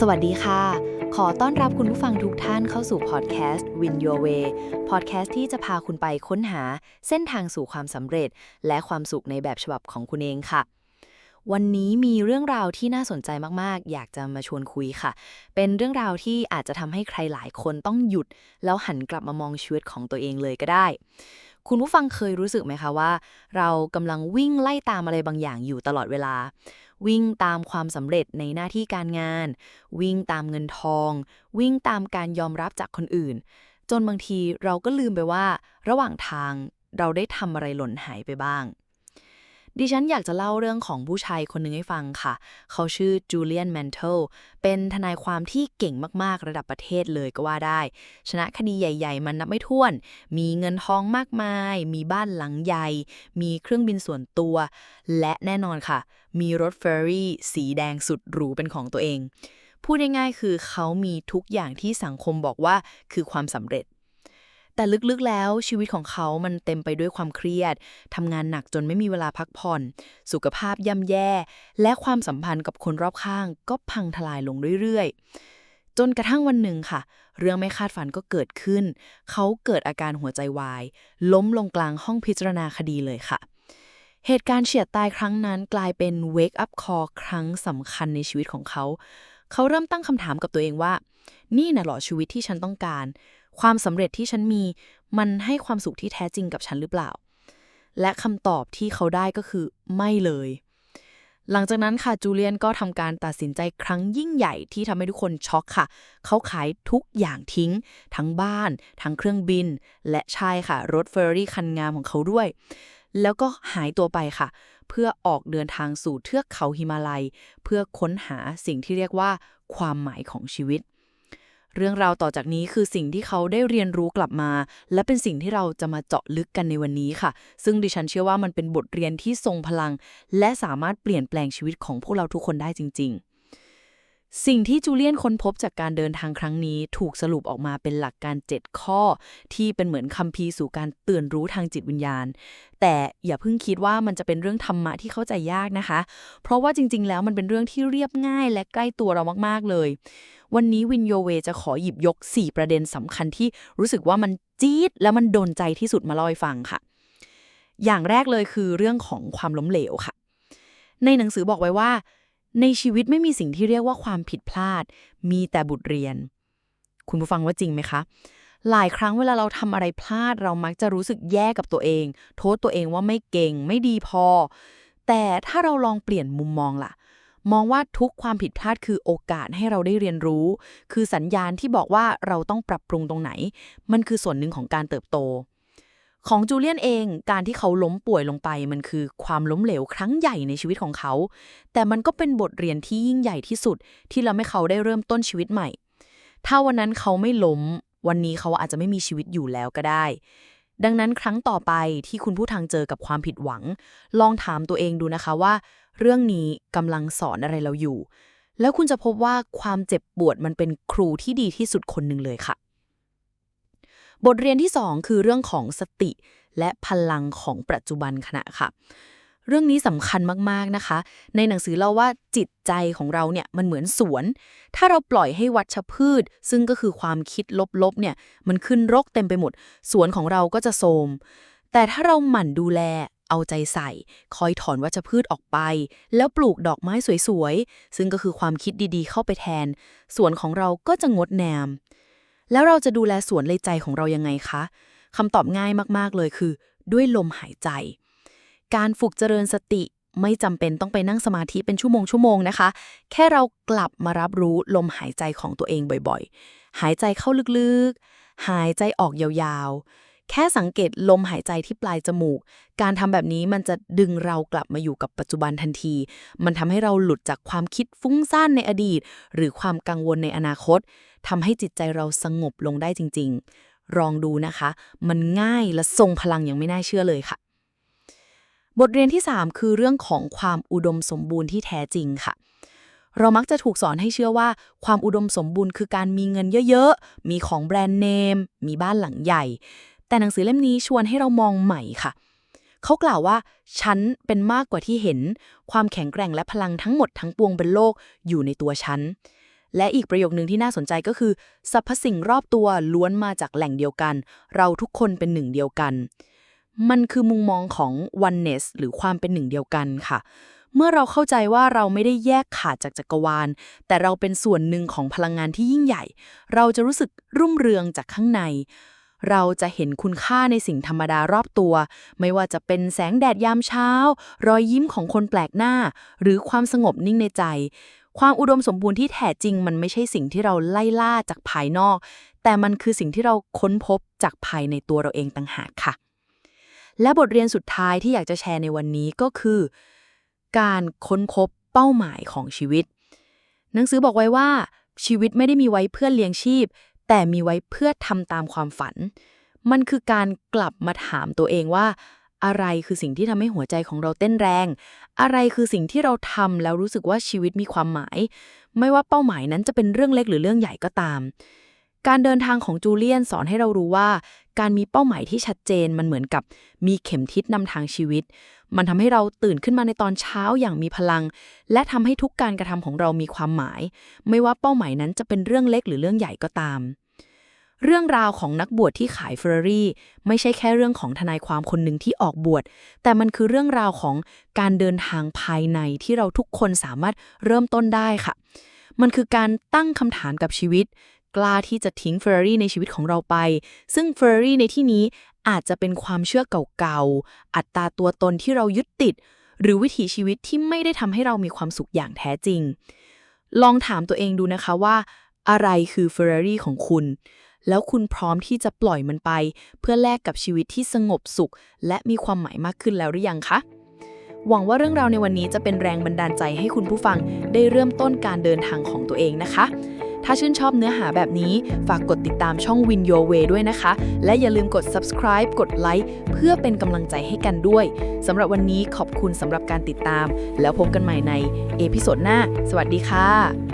สวัสดีค่ะ ขอต้อนรับคุณผู้ฟังทุกท่านเข้าสู่พอดแคสต์ Win Your Way พอดแคสต์ที่จะพาคุณไปค้นหาเส้นทางสู่ความสำเร็จ และความสุขในแบบฉบับของคุณเองค่ะ วันนี้มีเรื่องราวที่น่าสนใจมากๆ อยากจะมาชวนคุยค่ะ เป็นเรื่องราวที่อาจจะทำให้ใครหลายคนต้องหยุด แล้วหันกลับมามองชีวิตของตัวเองเลยก็ได้ คุณผู้ฟังเคยรู้สึกไหมคะว่า เรากำลังวิ่งไล่ตามอะไรบางอย่างอยู่ตลอดเวลา วิ่งตามความสำเร็จในหน้าที่การงาน วิ่งตามเงินทอง วิ่งตามการยอมรับจากคนอื่น จนบางทีเราก็ลืมไปว่า ระหว่างทางเราได้ทำอะไรหล่นหายไปบ้าง ดิฉันอยากจะเล่าเรื่องของผู้ชายคนหนึ่งให้ฟังค่ะ เขาชื่อจูเลียนแมนเทลเป็นทนายความที่เก่งมาก ๆ ระดับประเทศเลยก็ว่าได้ ชนะคดีใหญ่ ๆ มันนับไม่ถ้วน มีเงินทองมากมาย มีบ้านหลังใหญ่ มีเครื่องบินส่วนตัว และแน่นอนค่ะ มีรถเฟอร์รี่สีแดงสุดหรูเป็นของตัวเอง พูดง่ายๆคือเขามีทุกอย่างที่สังคมบอกว่าคือความสำเร็จ แต่ลึกๆแล้วชีวิตของเขามันเต็มไปด้วยความเครียดทำงานหนักจนไม่มีเวลาพักผ่อน สุขภาพย่ำแย่ และความสัมพันธ์กับคนรอบข้าง ก็พังทลายลงเรื่อยๆ จนกระทั่งวันหนึ่งค่ะ เรื่องไม่คาดฝันก็เกิดขึ้น เขาเกิดอาการหัวใจวาย ล้มลงกลางห้องพิจารณาคดีเลยค่ะ เหตุการณ์เฉียดตายครั้งนั้นกลายเป็น wake up call ครั้งสำคัญในชีวิตของเขา เขาเริ่มตั้งคำถามกับตัวเองว่า นี่นะหรอชีวิตที่ฉันต้องการ ความสำเร็จที่ฉันมี มันให้ความสุขที่แท้จริงกับฉันหรือเปล่า และคำตอบที่เขาได้ก็คือไม่เลย หลังจากนั้นค่ะจูเลียนก็ทำการตัดสินใจครั้งยิ่งใหญ่ที่ทำให้ทุกคนช็อกค่ะ เขาขายทุกอย่างทิ้ง ทั้งบ้าน ทั้งเครื่องบิน และใช่ค่ะ รถเฟอร์รารี่คันงามของเขาด้วย แล้วก็หายตัวไปค่ะ เพื่อออกเดินทางสู่เทือกเขาหิมาลัย เพื่อค้นหาสิ่งที่เรียกว่าความหมายของชีวิต เรื่องราวต่อจากนี้คือสิ่งที่เขาได้เรียนรู้กลับมา และเป็นสิ่งที่เราจะมาเจาะลึกกันในวันนี้ค่ะ ซึ่งดิฉันเชื่อว่ามันเป็นบทเรียนที่ทรงพลัง และสามารถเปลี่ยนแปลงชีวิตของพวกเราทุกคนได้จริง ๆสิ่งที่จูเลียนค้นพบจากการเดินทางครั้งนี้ ถูกสรุปออกมาเป็นหลักการ 7 ข้อ ที่เป็นเหมือนคัมภีร์สู่การเตื่นรู้ทางจิตวิญญาณ แต่อย่าเพิ่งคิดว่ามันจะเป็นเรื่องธรรมะที่เข้าใจยากนะคะ เพราะว่าจริง ๆ แล้วมันเป็นเรื่องที่เรียบง่ายและใกล้ตัวเรามากๆเลย วันนี้วินโยเวจะขอหยิบยก 4 ประเด็นสำคัญที่รู้สึกว่ามันจี๊ด และมันโดนใจที่สุดมาเล่าให้ฟังค่ะ อย่างแรกเลยคือเรื่องของความล้มเหลวค่ะ ในหนังสือบอกไว้ว่า ในชีวิตไม่มีสิ่งที่เรียกว่าความผิดพลาด มีแต่บทเรียน คุณผู้ฟังว่าจริงไหมคะหลายครั้งเวลาเราทำอะไรพลาดเรามักจะรู้สึกแย่กับตัวเอง โทษตัวเองว่าไม่เก่งไม่ดีพอ แต่ถ้าเราลองเปลี่ยนมุมมองล่ะ มองว่าทุกความผิดพลาดคือโอกาสให้เราได้เรียนรู้ คือสัญญาณที่บอกว่าเราต้องปรับปรุงตรงไหน มันคือส่วนหนึ่งของการเติบโต ของจูเลียนเองการที่เขาล้มป่วยลงไป มันคือความล้มเหลวครั้งใหญ่ในชีวิตของเขา แต่มันก็เป็นบทเรียนที่ยิ่งใหญ่ที่สุด ที่เราให้เขาได้เริ่มต้นชีวิตใหม่ ถ้าวันนั้นเขาไม่ล้มวันนี้เขาอาจจะไม่มีชีวิตอยู่แล้วก็ได้ ดังนั้นครั้งต่อไปที่คุณผู้ทางเจอกับความผิดหวัง ลองถามตัวเองดูนะคะว่า เรื่องนี้กำลังสอนอะไรเราอยู่ แล้วคุณจะพบว่าความเจ็บปวดมันเป็นครูที่ดีที่สุดคนหนึ่งเลยค่ะ บทเรียนที่ 2 คือเรื่องของสติและพลังของปัจจุบันขณะค่ะ เรื่องนี้สำคัญมากๆนะคะ ในหนังสือเล่าว่าจิตใจของเราเนี่ยมันเหมือนสวน ถ้าเราปล่อยให้วัชพืช ซึ่งก็คือความคิดลบๆเนี่ยมันขึ้นรกเต็มไปหมด สวนของเราก็จะโทรมแต่ถ้าเราหมั่นดูแลเอาใจใส่ คอยถอนวัชพืชออกไป แล้วปลูกดอกไม้สวยๆ ซึ่งก็คือความคิดดีๆ เข้าไปแทน สวนของเราก็จะงดงาม แล้วเราจะดูแลสวนเลยใจของเรายังไงคะคำตอบง่ายมากๆเลยคือ ด้วยลมหายใจ การฝึกเจริญสติไม่จำเป็นต้องไปนั่งสมาธิเป็นชั่วโมงชั่วโมงนะคะ แค่เรากลับมารับรู้ลมหายใจของตัวเองบ่อยๆ หายใจเข้าลึกๆ หายใจออกยาวๆ แค่สังเกตลมหายใจที่ปลายจมูก การทำแบบนี้มันจะดึงเรากลับมาอยู่กับปัจจุบันทันที มันทำให้เราหลุดจากความคิดฟุ้งซ่านในอดีต หรือความกังวลในอนาคตทำให้จิตใจเราสงบลงได้จริง ๆ ลองดูนะคะ มันง่ายและทรงพลังอย่างไม่น่าเชื่อเลยค่ะ บทเรียนที่ 3 คือเรื่องของความอุดมสมบูรณ์ที่แท้จริงค่ะ เรามักจะถูกสอนให้เชื่อว่า ความอุดมสมบูรณ์คือการมีเงินเยอะๆ มีของแบรนด์เนม มีบ้านหลังใหญ่ แต่หนังสือเล่มนี้ชวนให้เรามองใหม่ค่ะ เขากล่าวว่า ฉันเป็นมากกว่าที่เห็น ความแข็งแกร่งและพลังทั้งหมดทั้งปวงบนโลกอยู่ในตัวฉัน และอีกประโยคนึงที่น่าสนใจก็คือสรรพสิ่งรอบตัวล้วนมาจากแหล่งเดียวกัน เราทุกคนเป็นหนึ่งเดียวกัน มันคือมุมมองของ oneness หรือความเป็นหนึ่งเดียวกันค่ะ เมื่อเราเข้าใจว่าเราไม่ได้แยกขาดจากจักรวาล แต่เราเป็นส่วนหนึ่งของพลังงานที่ยิ่งใหญ่ เราจะรู้สึกรุ่มเรืองจากข้างใน เราจะเห็นคุณค่าในสิ่งธรรมดารอบตัว ไม่ว่าจะเป็นแสงแดดยามเช้า รอยยิ้มของคนแปลกหน้า หรือความสงบนิ่งในใจ ความอุดมสมบูรณ์ที่แท้จริง มันไม่ใช่สิ่งที่เราไล่ล่าจากภายนอก แต่มันคือสิ่งที่เราค้นพบจากภายในตัวเราเองต่างหากค่ะ และบทเรียนสุดท้ายที่อยากจะแชร์ในวันนี้ก็คือ การค้นพบเป้าหมายของชีวิต หนังสือบอกไว้ว่าชีวิตไม่ได้มีไว้เพื่อเลี้ยงชีพ แต่มีไว้เพื่อทำตามความฝัน มันคือการกลับมาถามตัวเองว่า อะไรคือสิ่งที่ทำให้หัวใจของเราเต้นแรง อะไรคือสิ่งที่เราทำแล้วรู้สึกว่าชีวิตมีความหมาย ไม่ว่าเป้าหมายนั้นจะเป็นเรื่องเล็กหรือเรื่องใหญ่ก็ตาม การเดินทางของจูเลียนสอนให้เรารู้ว่า การมีเป้าหมายที่ชัดเจนมันเหมือนกับมีเข็มทิศนำทางชีวิต มันทำให้เราตื่นขึ้นมาในตอนเช้าอย่างมีพลัง และทำให้ทุกการกระทำของเรามีความหมาย ไม่ว่าเป้าหมายนั้นจะเป็นเรื่องเล็กหรือเรื่องใหญ่ก็ตาม เรื่องราวของนักบวชที่ขายเฟอร์รี่ไม่ใช่แค่เรื่องของทนายความคนหนึ่งที่ออกบวช แต่มันคือเรื่องราวของการเดินทางภายในที่เราทุกคนสามารถเริ่มต้นได้ค่ะมันคือการตั้งคำถามกับชีวิต กล้าที่จะทิ้งเฟอร์รารี่ในชีวิตของเราไป ซึ่งเฟอร์รารี่ในที่นี้อาจจะเป็นความเชื่อเก่าๆ อัตราตัวตนที่เรายึดติด หรือวิถีชีวิตที่ไม่ได้ทำให้เรามีความสุขอย่างแท้จริง ลองถามตัวเองดูนะคะว่า อะไรคือเฟอร์รารี่ของคุณ แล้วคุณพร้อมที่จะปล่อยมันไป เพื่อแลกกับชีวิตที่สงบสุข และมีความหมายมากขึ้นแล้วหรือยังคะหวังว่าเรื่องราวในวันนี้จะเป็นแรงบันดาลใจให้คุณผู้ฟังได้เริ่มต้นการเดินทางของตัวเองนะคะ ถ้าชื่นชอบเนื้อหาแบบนี้ ฝากกดติดตามช่อง Win Your Way ด้วยนะคะ และอย่าลืมกด subscribe กดไลค์เพื่อเป็นกำลังใจให้กันด้วยสำหรับวันนี้ขอบคุณสำหรับการติดตาม แล้วพบกันใหม่ในเอพิโซดหน้า สวัสดีค่ะ